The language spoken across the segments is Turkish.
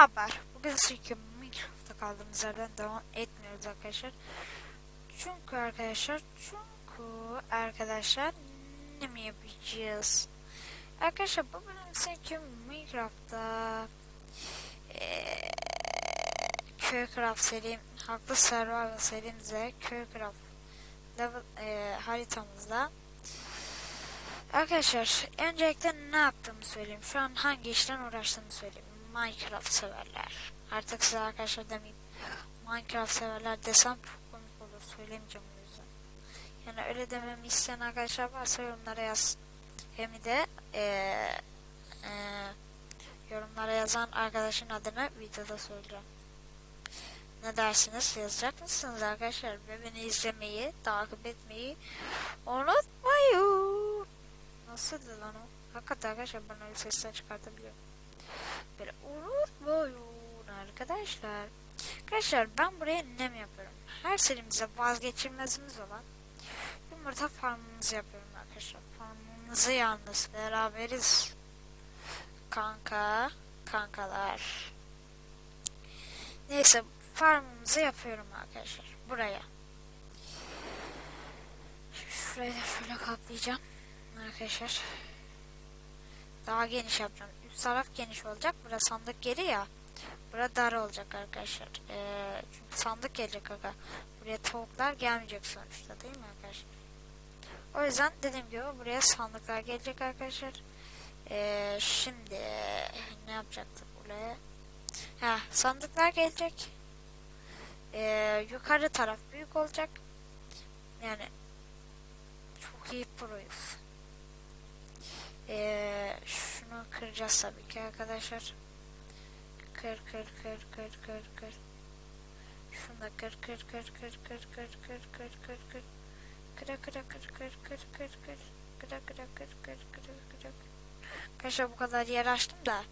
haber? Bugün çünkü Minecraft'ta kaldığımız yerden devam etmiyoruz arkadaşlar. Çünkü arkadaşlar çünkü arkadaşlar ne mi yapacağız? Arkadaşlar bu bölüm çünkü Minecraft'ta eee Köycraft serim, haklı survival serimize Köycraft level eee haritamızda Arkadaşlar öncelikle ne yaptığımı söyleyeyim. Şu an hangi işten uğraştığımı söyleyeyim. Minecraft severler. Artık size arkadaşlar demeyeyim. Minecraft severler desem çok komik olur. Söylemeyeceğim o yüzden. Yani öyle dememi isteyen arkadaşlar varsa yorumlara yaz. Hem de eee, eee, yorumlara yazan arkadaşın adını videoda söyleyeceğim. Ne dersiniz? Yazacak mısınız arkadaşlar? Ve beni izlemeyi, takip etmeyi unutmayın. Nasıldı lan o? Hakikaten arkadaşlar ben öyle sesler çıkartabiliyorum. Böyle unutmayın arkadaşlar. Arkadaşlar ben buraya ne mi yapıyorum? Her serimize vazgeçilmezimiz olan yumurta farmımızı yapıyorum arkadaşlar. Farmımızı yalnız beraberiz. Kanka, kankalar. Neyse farmımızı yapıyorum arkadaşlar. Buraya. Şurayı da şöyle kaplayacağım arkadaşlar. Daha geniş yapacağım. Taraf geniş olacak. Burası sandık geri ya. Bura dar olacak arkadaşlar. Ee, çünkü sandık gelecek aga. Buraya tavuklar gelmeyecek sonuçta değil mi arkadaşlar? O yüzden dediğim gibi buraya sandıklar gelecek arkadaşlar. Ee, şimdi ne yapacaktık buraya? Ha, sandıklar gelecek. Ee, yukarı taraf büyük olacak. Yani çok iyi proyuz. Ee, şunu kıracağız tabii ki arkadaşlar. Kır kır kır kır kır kır. Şunu da kır kır kır kır kır kır kır kır kır kır. Kıra kıra kır kır kır kır kır. Kıra kıra kır kır kır kır. Arkadaşlar bu kadar yer açtım da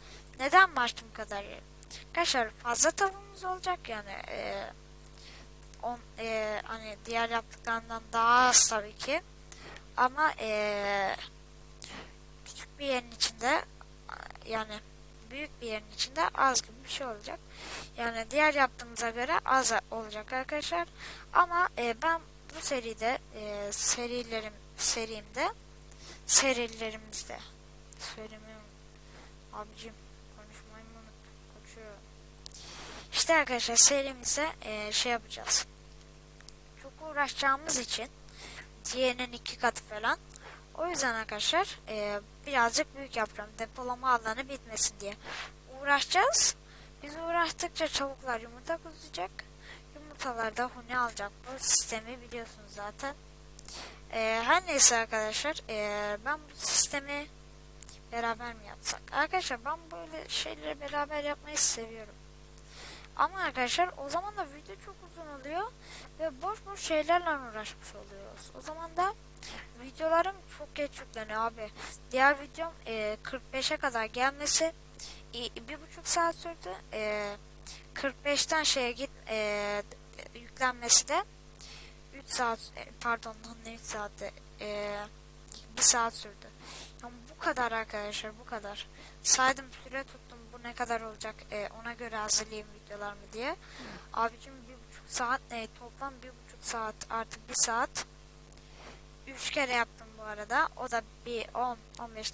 neden mi açtım bu kadar yer? Arkadaşlar fazla tavuğumuz olacak yani e, on, e, hani diğer yaptıklarından daha az tabii ki ama e, küçük bir yerin içinde yani büyük bir yerin içinde az gibi bir şey olacak. Yani diğer yaptığımıza göre az olacak arkadaşlar. Ama e, ben bu seride e, serilerim serimde serilerimizde söylemiyorum. Abicim konuşmayı mı unuttum? İşte arkadaşlar serimizde e, şey yapacağız. Çok uğraşacağımız için diğerinin iki katı falan o yüzden arkadaşlar e, birazcık büyük yapacağım. Depolama alanı bitmesin diye. Uğraşacağız. Biz uğraştıkça çavuklar yumurta kuzacak. Yumurtalar da huni alacak. Bu sistemi biliyorsunuz zaten. E, her neyse arkadaşlar e, ben bu sistemi beraber mi yapsak? Arkadaşlar ben böyle şeyleri beraber yapmayı seviyorum. Ama arkadaşlar o zaman da video çok uzun oluyor ve boş boş şeylerle uğraşmış oluyoruz. O zaman da videolarım çok geç yükleniyor abi. Diğer videom e, 45'e kadar gelmesi e, bir buçuk saat sürdü. E, 45'ten şeye git e, yüklenmesi de 3 saat e, pardon ne 3 saatte e, 1 saat sürdü. Yani bu kadar arkadaşlar bu kadar. Saydım süre tuttum ne kadar olacak e, ona göre hazırlayayım videolar mı diye. Abicim bir buçuk saat ne toplam bir buçuk saat artı bir saat 3 kere yaptım bu arada. O da bir 10-15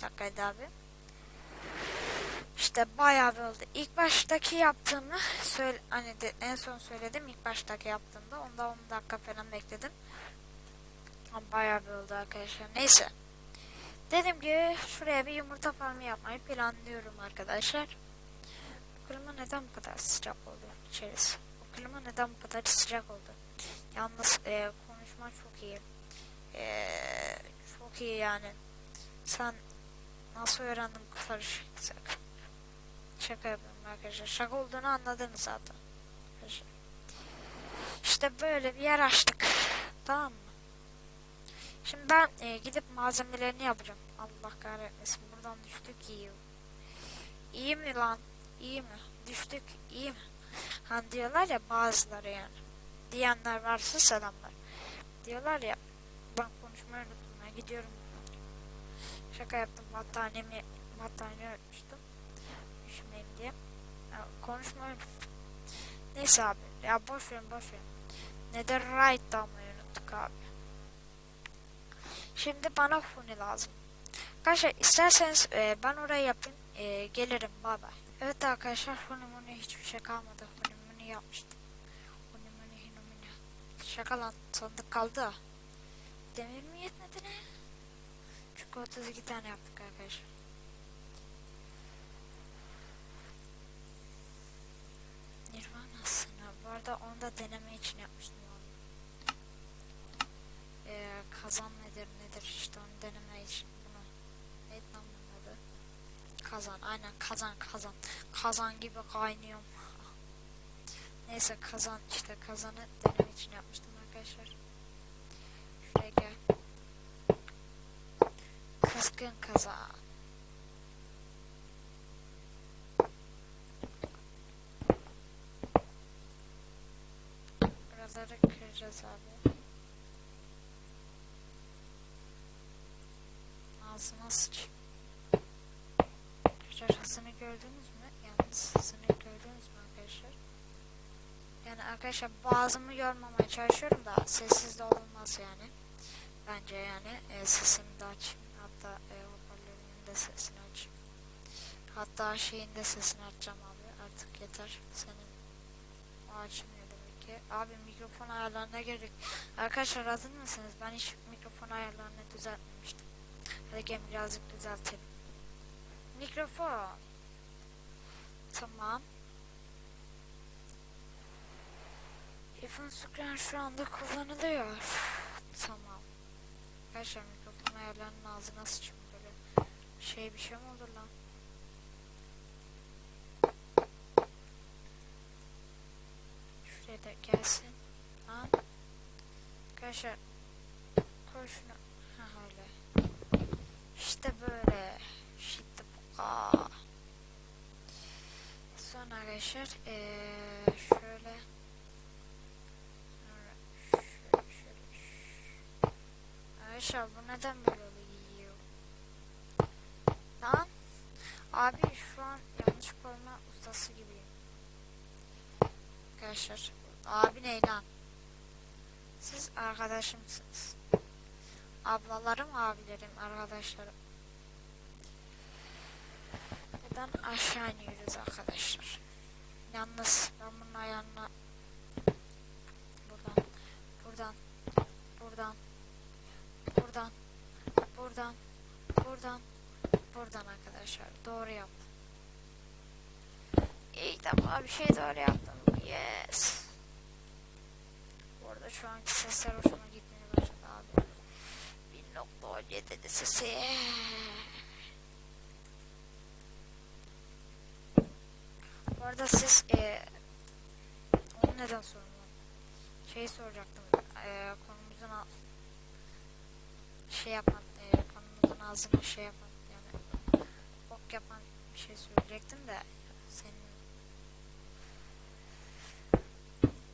dakikaydı abi. İşte bayağı bir oldu. İlk baştaki yaptığımı söyle, hani de, en son söyledim ilk baştaki yaptığımda. Onda 10 dakika falan bekledim. Bayağı bir oldu arkadaşlar. Neyse. Dedim ki şuraya bir yumurta farmı yapmayı planlıyorum arkadaşlar. Neden bu kadar sıcak oldu içerisi? Bu klima neden bu kadar sıcak oldu? Yalnız e, konuşma çok iyi. Ee, çok iyi yani. Sen nasıl öğrendin bu kadar sıcak? Şaka yapıyorum arkadaşlar. Şaka olduğunu anladınız zaten. İşte böyle bir yer açtık. Tamam mı? Şimdi ben e, gidip malzemelerini yapacağım. Allah kahretmesin. Buradan düştük iyi. İyi mi lan? İyi mi? Düştük iyi mi? Hani diyorlar ya bazıları yani. Diyenler varsa selamlar. Diyorlar ya ben konuşmayı unuttum. Ben gidiyorum. Şaka yaptım. Battaniyemi battaniye örtmüştüm. Üşümeyeyim diye. Ya, konuşmayın. Neyse abi. Ya boş verin boş verin. Netherite almayı unuttuk abi. Şimdi bana huni lazım. Arkadaşlar isterseniz e, ben orayı yapayım. E, gelirim bay bay. Evet arkadaşlar huni muni hiçbir şey kalmadı. Huni muni yapmıştım. Huni muni huni muni. Şaka lan sandık kaldı. Demir mi yetmedi ne? Çünkü 32 tane yaptık arkadaşlar. Nirvana sınavı. Bu arada onu da deneme için yapmıştım. Ee, kazan nedir nedir işte onu deneme için bunu. Neydi lan bunun adı? Kazan aynen kazan kazan. Kazan gibi kaynıyorum. Neyse kazan işte kazanı deneme için yapmıştım arkadaşlar. Şuraya gel. Kızgın kazan. Buraları kıracağız abi. Ağzına sıç. Hızını gördünüz mü? Yalnız hızını gördünüz mü arkadaşlar? Yani arkadaşlar bazımı yormamaya çalışıyorum da sessiz de olmaz yani. Bence yani e, sesimi de açayım. Hatta e, hoparlörümün de sesini açayım. Hatta şeyin de sesini açacağım abi. Artık yeter. Senin o açmıyor demek ki. Abi mikrofon ayarlarına girdik. Arkadaşlar hazır mısınız? Ben hiç mikrofon ayarlarını düzeltmemiştim. Hadi gel birazcık düzeltelim. Mikrofon. Tamam. iPhone screen şu anda kullanılıyor. Tamam. Arkadaşlar mikrofon ayarlarının ağzına sıçayım böyle. Şey bir şey mi olur lan? Şuraya da gelsin. Lan. Arkadaşlar koy şunu. Ha öyle. İşte böyle. Bu. Sonra arkadaşlar şöyle şöyle. Arkadaşlar bu neden böyle oluyor? Lan abi şu an yanlış koyma ustası gibiyim. Arkadaşlar abi ne lan? Siz arkadaşımsınız. Ablalarım, abilerim, arkadaşlarım. Buradan aşağı iniyoruz arkadaşlar. Yalnız ben bunun ayağına buradan, buradan, buradan, buradan, buradan, buradan, buradan arkadaşlar. Doğru yaptım. İyi tamam bir şey doğru yaptım. Yes. Bu arada şu anki sesler hoşuma gitmeye başladı abi. 1.17 dedi sesi. Bu arada siz e, onu neden sorun Şey soracaktım. E, konumuzun al- şey yapan e, konumuzun ağzını şey yapan yani bok yapan bir şey söyleyecektim de senin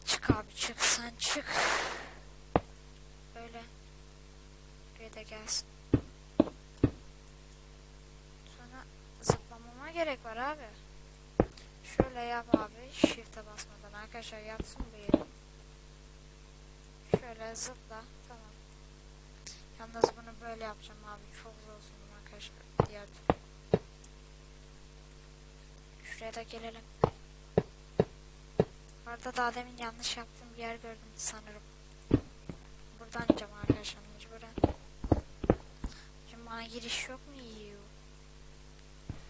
çık abi çık sen çık. Öyle buraya da gelsin. Sonra zıplamama gerek var abi şöyle yap abi shift'e basmadan. Arkadaşlar yapsın bu yeri şöyle zıpla tamam. Yalnız bunu böyle yapacağım abi. Çok zor olsun arkadaşlar diğer türlü. Şuraya da gelelim. Orada daha demin yanlış yaptığım bir yer gördüm sanırım. Buradan ineceğim arkadaşlar mecburen. Şimdi bana giriş yok mu? Yiyor.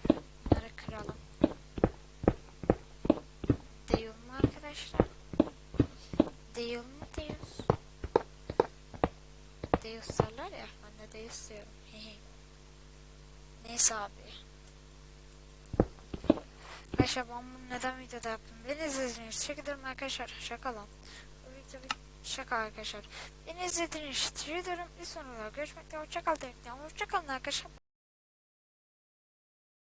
Bunları kıralım. Değil mi arkadaşlar? Değil mi Deus? Deus derler ya. Ben de Deus diyorum. Neyse abi. Arkadaşlar ben bunu neden videoda yaptım? Beni izlediğiniz için teşekkür ederim arkadaşlar. Şaka lan. Bu video bir şaka arkadaşlar. Beni izlediğiniz için teşekkür ederim. Bir sonraki görüşmek üzere. Hoşçakalın. Hoşçakalın arkadaşlar.